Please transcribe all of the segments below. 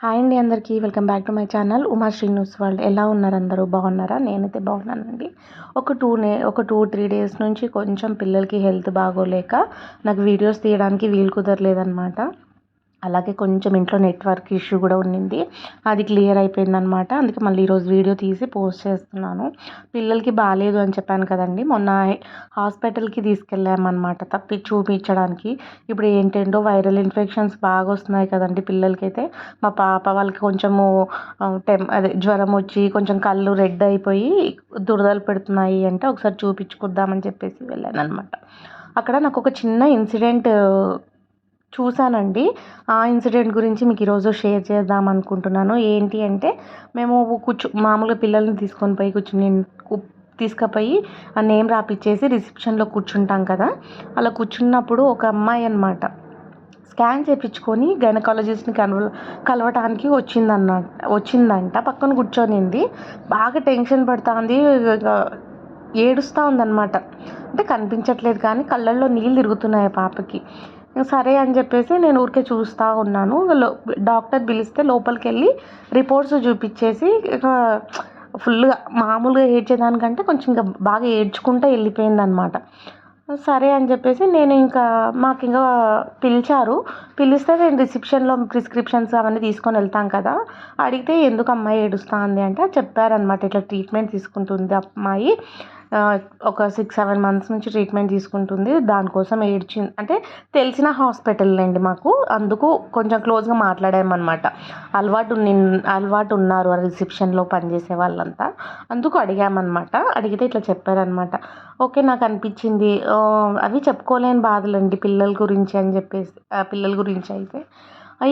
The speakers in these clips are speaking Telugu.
హాయ్ అండి అందరికీ. Welcome back to my channel. Uma Srinivas world. ఎలా ఉన్నారు అందరూ? బాగున్నారా? నేనైతే బాగున్నానండి. ఒక టూ నే ఒక టూ త్రీ డేస్ నుంచి కొంచెం పిల్లలకి హెల్త్ బాగోలేక నాకు వీడియోస్ తీయడానికి వీలు కుదరలేదనమాట అలాగే కొంచెం ఇంట్లో నెట్వర్క్ ఇష్యూ కూడా ఉన్నింది. అది క్లియర్ అయిపోయిందనమాట అందుకే మళ్ళీ ఈరోజు వీడియో తీసి పోస్ట్ చేస్తున్నాను. పిల్లలకి బాగాలేదు అని చెప్పాను కదండి. మొన్న హాస్పిటల్కి తీసుకెళ్ళామన్నమాట తప్పి చూపించడానికి. ఇప్పుడు ఏంటంటో వైరల్ ఇన్ఫెక్షన్స్ బాగా వస్తున్నాయి కదండి పిల్లలకైతే. మా పాప వాళ్ళకి కొంచెము టెం అదే జ్వరం వచ్చి కొంచెం కళ్ళు రెడ్ అయిపోయి దురదలు పెడుతున్నాయి అంటే ఒకసారి చూపించుకుందామని చెప్పేసి వెళ్ళాను అనమాట అక్కడ నాకు ఒక చిన్న ఇన్సిడెంట్ చూశానండి. ఆ ఇన్సిడెంట్ గురించి మీకు ఈరోజు షేర్ చేద్దాం అనుకుంటున్నాను ఏంటి అంటే మేము కూర్చో మామూలుగా పిల్లల్ని తీసుకొని పోయి కూర్చుని తీసుకుపోయి ఆ నేమ్ రాపిచ్చేసి రిసెప్షన్లో కూర్చుంటాం కదా. అలా కూర్చున్నప్పుడు ఒక అమ్మాయి అనమాట స్కాన్ చేయించుకొని గైనకాలజిస్ట్ని కలవ కలవటానికి వచ్చిందన్న వచ్చిందంట. పక్కన కూర్చొనింది. బాగా టెన్షన్ పడుతుంది. ఏడుస్తూ ఉందన్నమాట. అంటే కనిపించట్లేదు కానీ కళ్ళల్లో నీళ్ళు తిరుగుతున్నాయి పాపకి. సరే అని చెప్పేసి నేను ఊరికే చూస్తూ ఉన్నాను. డాక్టర్ పిలిస్తే లోపలికి వెళ్ళి రిపోర్ట్స్ చూపించేసి ఫుల్గా మామూలుగా ఏడ్చేదానికంటే కొంచెం ఇంకా బాగా ఏడ్చుకుంటూ వెళ్ళిపోయింది అనమాట సరే అని చెప్పేసి నేను ఇంకా మాకు ఇంకా పిలిచారు. పిలిస్తే నేను రిసెప్షన్లో ప్రిస్క్రిప్షన్స్ అవన్నీ తీసుకొని వెళ్తాం కదా. అడిగితే ఎందుకు అమ్మాయి ఏడుస్తుంది అంటే చెప్పారనమాట ఇట్లా ట్రీట్మెంట్ తీసుకుంటుంది అమ్మాయి. ఒక సిక్స్ సెవెన్ మంత్స్ నుంచి ట్రీట్మెంట్ తీసుకుంటుంది. దానికోసం ఏడ్చింది అంటే తెలిసిన హాస్పిటల్ అండి మాకు. అందుకు కొంచెం క్లోజ్గా మాట్లాడామన్నమాట. అలవాటు అలవాటు ఉన్నారు ఆ రిసెప్షన్లో పనిచేసే వాళ్ళంతా. అందుకు అడిగామన్నమాట. అడిగితే ఇట్లా చెప్పారనమాట ఓకే నాకు అనిపించింది. అవి చెప్పుకోలేని బాధలండి పిల్లల గురించి అని చెప్పేసి పిల్లల గురించి అయితే.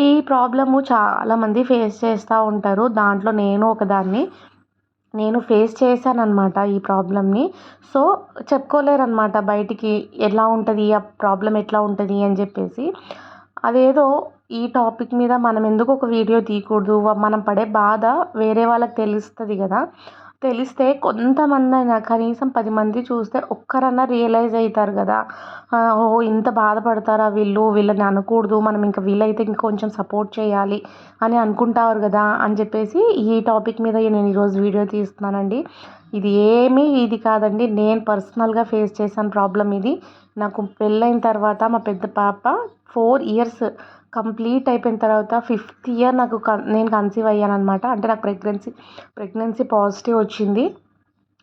ఈ ప్రాబ్లము చాలామంది ఫేస్ చేస్తూ ఉంటారు. దాంట్లో నేను ఒకదాన్ని నేను ఫేస్ చేశానన్నమాట ఈ ప్రాబ్లమ్ని సో చెప్పుకోలేరనమాట బయటికి ఎలా ఉంటుంది ఆ ప్రాబ్లం ఎట్లా ఉంటుంది అని చెప్పేసి. అదేదో ఈ టాపిక్ మీద మనం ఎందుకు ఒక వీడియో తీయకూడదు మనం పడే బాధ వేరే వాళ్ళకి తెలుస్తుంది కదా. తెలిస్తే కొంతమంది అయినా కనీసం పది మంది చూస్తే ఒక్కరన్నా రియలైజ్ అవుతారు కదా. ఓ ఇంత బాధపడతారా వీళ్ళు? వీళ్ళని అనకూడదు. మనం ఇంకా వీలైతే ఇంకొంచెం కొంచెం సపోర్ట్ చేయాలి అని అనుకుంటారు కదా అని చెప్పేసి ఈ టాపిక్ మీద నేను ఈరోజు వీడియో తీస్తున్నానండి. ఇది ఏమీ ఇది కాదండి. నేను పర్సనల్గా ఫేస్ చేశాను ప్రాబ్లం ఇది. నాకు పెళ్ళైన తర్వాత మా పెద్ద పాప ఫోర్ ఇయర్స్ కంప్లీట్ అయిపోయిన తర్వాత ఫిఫ్త్ ఇయర్ నాకు నేను కన్సీవ్ అయ్యాను అనమాట అంటే నాకు ప్రెగ్నెన్సీ ప్రెగ్నెన్సీ పాజిటివ్ వచ్చింది.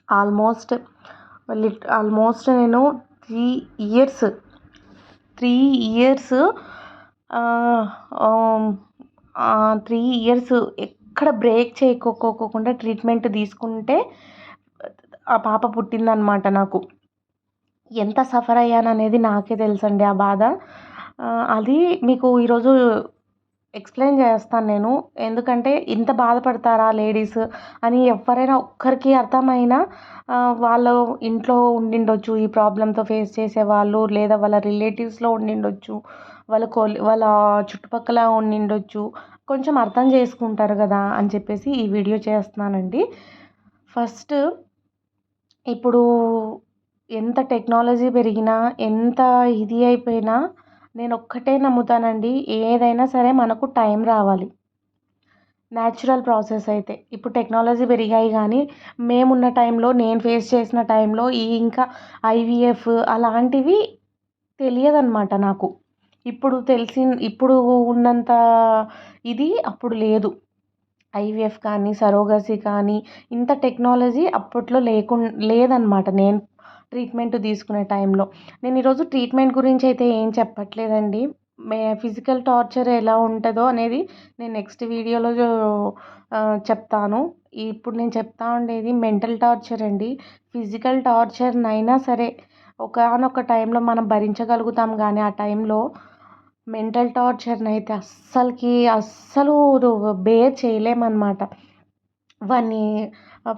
ఆల్మోస్ట్ లిట్ ఆల్మోస్ట్ నేను three years three years three years ఎక్కడ బ్రేక్ చేయకోకోకుండా ట్రీట్మెంట్ తీసుకుంటే ఆ పాప పుట్టిందనమాట నాకు. ఎంత సఫర్ అయ్యాను అనేది నాకే తెలుసండి ఆ బాధ. అది మీకు ఈరోజు ఎక్స్ప్లెయిన్ చేస్తాను నేను. ఎందుకంటే ఇంత బాధపడతారా లేడీస్ అని ఎవరైనా ఒక్కరికి అర్థమైనా వాళ్ళు ఇంట్లో ఉండిండొచ్చు ఈ ప్రాబ్లంతో ఫేస్ చేసేవాళ్ళు లేదా వాళ్ళ రిలేటివ్స్లో ఉండిండొచ్చు వాళ్ళ కొలి వాళ్ళ చుట్టుపక్కల ఉండిండొచ్చు కొంచెం అర్థం చేసుకుంటారు కదా అని చెప్పేసి ఈ వీడియో చేస్తున్నానండి. ఫస్ట్ ఇప్పుడు ఎంత టెక్నాలజీ పెరిగినా ఎంత ఇది అయిపోయినా నేను ఒక్కటే నమ్ముతానండి ఏదైనా సరే మనకు టైం రావాలి. న్యాచురల్ ప్రాసెస్ అయితే. ఇప్పుడు టెక్నాలజీ పెరిగాయి కానీ మేమున్న టైంలో నేను ఫేస్ చేసిన టైంలో ఈ ఇంకా ఐవీఎఫ్ అలాంటివి తెలియదన్నమాట నాకు. ఇప్పుడు తెలిసి ఇప్పుడు ఉన్నంత ఇది అప్పుడు లేదు. ఐవీఎఫ్ కానీ సరోగసీ కానీ ఇంత టెక్నాలజీ అప్పట్లో లేకు లేదనమాట నేను ట్రీట్మెంట్ తీసుకునే టైంలో. నేను ఈరోజు ట్రీట్మెంట్ గురించి అయితే ఏం చెప్పట్లేదండి. మే ఫిజికల్ టార్చర్ ఎలా ఉంటుందో అనేది నేను నెక్స్ట్ వీడియోలో చెప్తాను. ఇప్పుడు నేను చెప్తా ఉండేది మెంటల్ టార్చర్ అండి. ఫిజికల్ టార్చర్నైనా సరే ఒకనొక టైంలో మనం భరించగలుగుతాం కానీ ఆ టైంలో మెంటల్ టార్చర్ని అయితే అస్సలకి అస్సలు బేర్ చేయలేమన్నమాట. వాడిని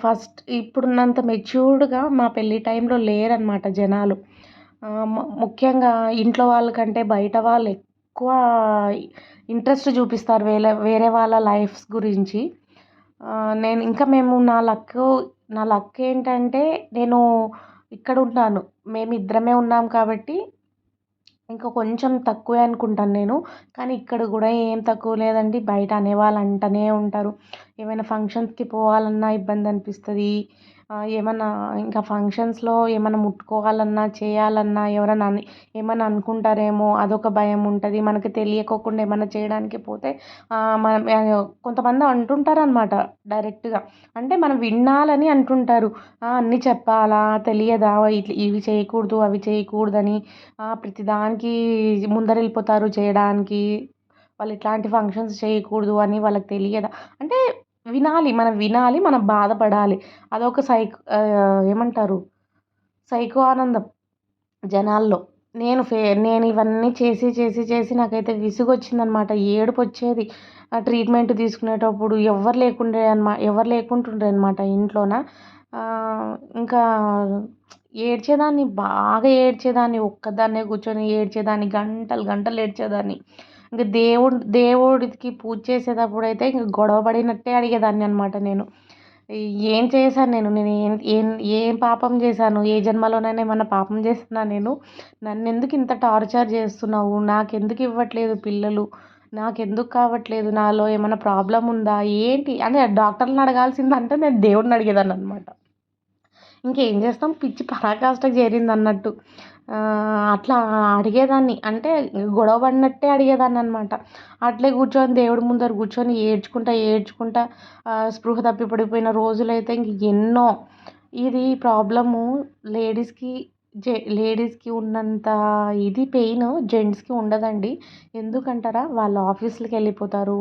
ఫస్ట్ ఇప్పుడున్నంత మెచ్యూర్డ్గా మా పెళ్ళి టైంలో లేరనమాట జనాలు. ముఖ్యంగా ఇంట్లో వాళ్ళకంటే బయట వాళ్ళు ఎక్కువ ఇంట్రెస్ట్ చూపిస్తారు వేరే వేరే వాళ్ళ లైఫ్స్ గురించి. నేను ఇంకా మేము నా లక్ నా లక్ ఏంటంటే నేను ఇక్కడ ఉన్నాను. మేము ఇద్దరమే ఉన్నాం కాబట్టి ఇంకా కొంచెం తక్కువే అనుకుంటాను నేను. కానీ ఇక్కడ కూడా ఏం తక్కువ లేదండి. బయట అనేవాళ్ళు అంటూనే ఉంటారు. ఏమైనా ఫంక్షన్స్కి పోవాలన్నా ఇబ్బంది అనిపిస్తుంది. ఏమన్నా ఇంకా ఫంక్షన్స్లో ఏమన్నా ముట్టుకోవాలన్నా చేయాలన్నా ఎవరైనా ఏమైనా ఏమన్నా అనుకుంటారేమో అదొక భయం ఉంటుంది. మనకి తెలియకోకుండా ఏమన్నా చేయడానికి పోతే మనం కొంతమంది అంటుంటారనమాట డైరెక్ట్గా అంటే మనం వినాలని అంటుంటారు. అన్నీ చెప్పాలా తెలియదా ఇవి చేయకూడదు అవి చేయకూడదని ప్రతిదానికి ముందరెళ్ళిపోతారు చేయడానికి. వాళ్ళు ఇట్లాంటి ఫంక్షన్స్ చేయకూడదు అని వాళ్ళకి తెలియదా? అంటే వినాలి మనం వినాలి మనం బాధపడాలి. అదొక సైక్ ఏమంటారు? సైకో ఆనందం జనాల్లో. నేను ఫే నేను ఇవన్నీ చేసి చేసి చేసి నాకైతే విసుగు వచ్చిందనమాట ఏడుపు వచ్చేది ట్రీట్మెంట్ తీసుకునేటప్పుడు ఎవరు లేకుండే అనమాట ఎవరు లేకుంటుండే అనమాట ఇంట్లోన. ఇంకా ఏడ్చేదాన్ని బాగా ఏడ్చేదాన్ని ఒక్కదాన్నే కూర్చొని ఏడ్చేదాన్ని గంటలు గంటలు ఏడ్చేదాన్ని. ఇంకా దేవుడు దేవుడికి పూజ చేసేటప్పుడు అయితే ఇంక గొడవ పడినట్టే అడిగేదాన్ని అనమాట నేను. ఏం చేశాను నేను? నేను ఏం ఏం ఏం పాపం చేశాను? ఏ జన్మలోనైనా ఏమన్నా పాపం చేస్తున్నా నేను? నన్ను ఎందుకు ఇంత టార్చర్ చేస్తున్నావు? నాకెందుకు ఇవ్వట్లేదు పిల్లలు? నాకెందుకు కావట్లేదు? నాలో ఏమైనా ప్రాబ్లం ఉందా? ఏంటి? అంటే డాక్టర్ని అడగాల్సిందంటే నేను దేవుడిని అడిగేదాన్ని అనమాట ఇంకేం చేస్తాం? పిచ్చి పరాకాష్ట చేరింది అన్నట్టు అట్లా అడిగేదాన్ని. అంటే గొడవ పడినట్టే అడిగేదాన్ని అనమాట అట్లే కూర్చొని దేవుడి ముందర కూర్చొని ఏడ్చుకుంటా ఏడ్చుకుంటా స్పృహ తప్పి పడిపోయిన రోజులైతే ఇంక ఎన్నో. ఇది ప్రాబ్లము లేడీస్కి జె లేడీస్కి ఉన్నంత ఇది పెయిన్ జెంట్స్కి ఉండదండి. ఎందుకంటారా? వాళ్ళు ఆఫీస్లకి వెళ్ళిపోతారు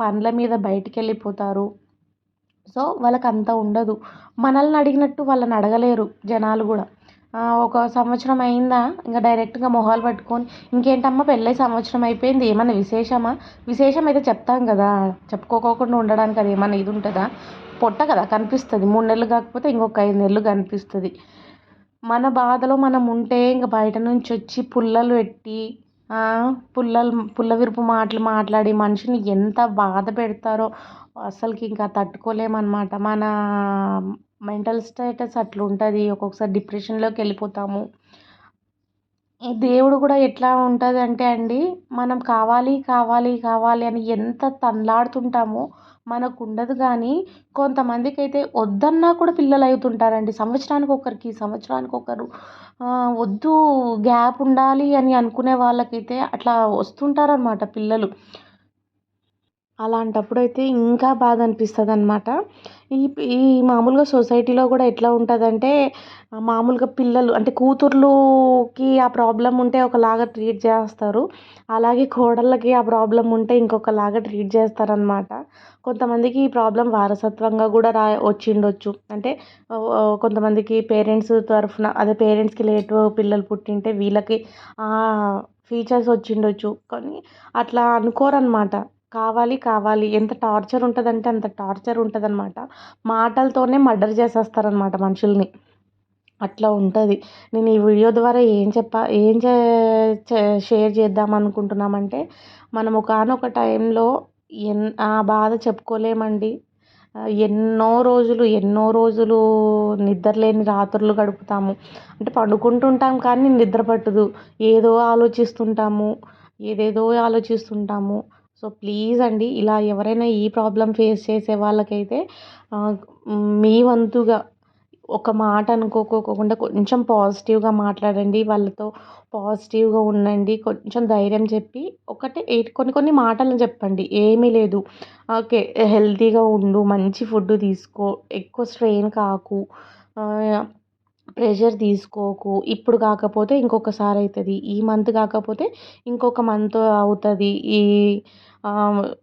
పనుల మీద బయటికి వెళ్ళిపోతారు. సో వాళ్ళకి అంత ఉండదు. మనల్ని అడిగినట్టు వాళ్ళని అడగలేరు జనాలు కూడా. ఒక సంవత్సరం అయిందా? ఇంకా డైరెక్ట్గా మొహాలు పట్టుకొని ఇంకేంటమ్మా పెళ్ళై సంవత్సరం అయిపోయింది ఏమన్నా విశేషమా? విశేషం అయితే చెప్తాం కదా. చెప్పుకోకుండా ఉండడానికి అది ఏమన్నా ఇది ఉంటుందా? పొట్ట కదా కనిపిస్తుంది. మూడు నెలలు కాకపోతే ఇంకొక ఐదు నెలలు కనిపిస్తుంది. మన బాధలో మనం ఉంటే ఇంక బయట నుంచి వచ్చి పుల్లలు పెట్టి పుల్లలు పుల్ల విరుపు మాటలు మాట్లాడి మనిషిని ఎంత బాధ పెడతారో అసలుకి ఇంకా తట్టుకోలేమన్నమాట. మన మెంటల్ స్టేటస్ అట్లా ఉంటుంది ఒక్కొక్కసారి డిప్రెషన్లోకి వెళ్ళిపోతాము. దేవుడు కూడా ఎట్లా ఉంటుంది అంటే అండి మనం కావాలి కావాలి కావాలి అని ఎంత తన్లాడుతుంటామో మనకు ఉండదు కానీ కొంతమందికి అయితే వద్దన్నా కూడా పిల్లలు అవుతుంటారండి సంవత్సరానికి ఒకరికి సంవత్సరానికి ఒకరు వద్దు గ్యాప్ ఉండాలి అని అనుకునే వాళ్ళకైతే అట్లా వస్తుంటారనమాట పిల్లలు. అలాంటప్పుడు అయితే ఇంకా బాధ అనిపిస్తుంది అనమాట ఈ ఈ మామూలుగా సొసైటీలో కూడా ఎట్లా ఉంటుందంటే మామూలుగా పిల్లలు అంటే కూతుర్లుకి ఆ ప్రాబ్లం ఉంటే ఒకలాగా ట్రీట్ చేస్తారు. అలాగే కోడళ్ళకి ఆ ప్రాబ్లం ఉంటే ఇంకొకలాగా ట్రీట్ చేస్తారనమాట కొంతమందికి ఈ ప్రాబ్లం వారసత్వంగా కూడా రా వచ్చిండొచ్చు. అంటే కొంతమందికి పేరెంట్స్ తరఫున అదే పేరెంట్స్కి లేటు పిల్లలు పుట్టింటే వీళ్ళకి ఫీచర్స్ వచ్చిండొచ్చు. కానీ అట్లా అనుకోరనమాట కావాలి కావాలి. ఎంత టార్చర్ ఉంటుందంటే అంత టార్చర్ ఉంటుందన్నమాట. మాటలతోనే మర్డర్ చేసేస్తారనమాట మనుషుల్ని. అట్లా ఉంటుంది. నేను ఈ వీడియో ద్వారా ఏం చెప్ప ఏం షేర్ చేద్దాం అనుకుంటున్నామంటే మనం ఒకానొక టైంలో ఎన్ ఆ బాధ చెప్పుకోలేమండి. ఎన్నో రోజులు ఎన్నో రోజులు నిద్రలేని రాత్రులు గడుపుతాము. అంటే పండుకుంటుంటాం కానీ నిద్ర పట్టదు. ఏదో ఆలోచిస్తుంటాము. ఏదేదో ఆలోచిస్తుంటాము. సో ప్లీజ్ అండి ఇలా ఎవరైనా ఈ ప్రాబ్లం ఫేస్ చేసే వాళ్ళకైతే మీ వంతుగా ఒక మాట అనుకోకోకుండా కొంచెం పాజిటివ్గా మాట్లాడండి వాళ్ళతో పాజిటివ్గా ఉండండి కొంచెం ధైర్యం చెప్పి ఒకటే కొన్ని కొన్ని మాటలు చెప్పండి ఏమీ లేదు. ఓకే హెల్తీగా ఉండు మంచి ఫుడ్ తీసుకో ఎక్కువ స్ట్రెయిన్ కాకు ప్రెషర్ తీసుకోకు. ఇప్పుడు కాకపోతే ఇంకొకసారి అవుతుంది ఈ మంత్ కాకపోతే ఇంకొక మంత్ అవుతుంది. ఈ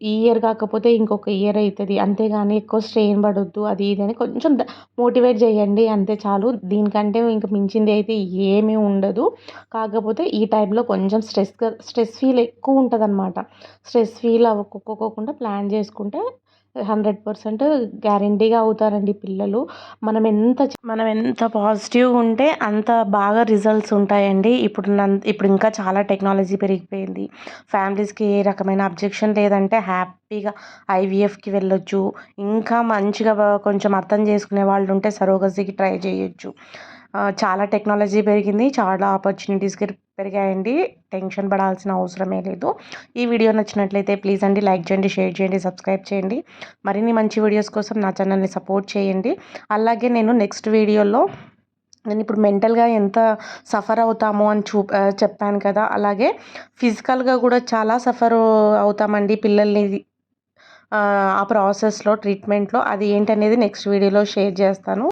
ఈ ఇయర్ కాకపోతే ఇంకొక ఇయర్ అవుతుంది అంతేగాని ఎక్కువ స్ట్రెయిన్ పడొద్దు. అది ఇది అని కొంచెం మోటివేట్ చేయండి. అంతే చాలు. దీనికంటే ఇంక మించింది అయితే ఏమీ ఉండదు. కాకపోతే ఈ టైంలో కొంచెం స్ట్రెస్గా స్ట్రెస్ ఫీల్ ఎక్కువ ఉంటుంది అనమాట స్ట్రెస్ ఫీల్ అవ్వకోకుండా ప్లాన్ చేసుకుంటే హండ్రెడ్ పర్సెంట్ గ్యారంటీగా అవుతారండి పిల్లలు. మనం ఎంత మనం ఎంత పాజిటివ్ ఉంటే అంత బాగా రిజల్ట్స్ ఉంటాయండి. ఇప్పుడు ఇప్పుడు ఇంకా చాలా టెక్నాలజీ పెరిగిపోయింది. ఫ్యామిలీస్కి ఏ రకమైన అబ్జెక్షన్ లేదంటే హ్యాపీగా ఐవీఎఫ్కి వెళ్ళొచ్చు. ఇంకా మంచిగా కొంచెం అర్థం చేసుకునే వాళ్ళు ఉంటే సరోగసీకి ట్రై చేయొచ్చు. చాలా టెక్నాలజీ పెరిగింది చాలా ఆపర్చునిటీస్ పెరిగాయండి. టెన్షన్ పడాల్సిన అవసరమే లేదు. ఈ వీడియో నచ్చినట్లయితే ప్లీజ్ అండి లైక్ చేయండి షేర్ చేయండి సబ్స్క్రైబ్ చేయండి. మరిన్ని మంచి వీడియోస్ కోసం నా ఛానల్ని సపోర్ట్ చేయండి. అలాగే నేను నెక్స్ట్ వీడియోలో నేను ఇప్పుడు మెంటల్గా ఎంత సఫర్ అవుతామో అని చూ చెప్పాను కదా. అలాగే ఫిజికల్గా కూడా చాలా సఫర్ అవుతామండి పిల్లల్ని. ఆ ప్రాసెస్లో ట్రీట్మెంట్లో అది ఏంటనేది నెక్స్ట్ వీడియోలో షేర్ చేస్తాను.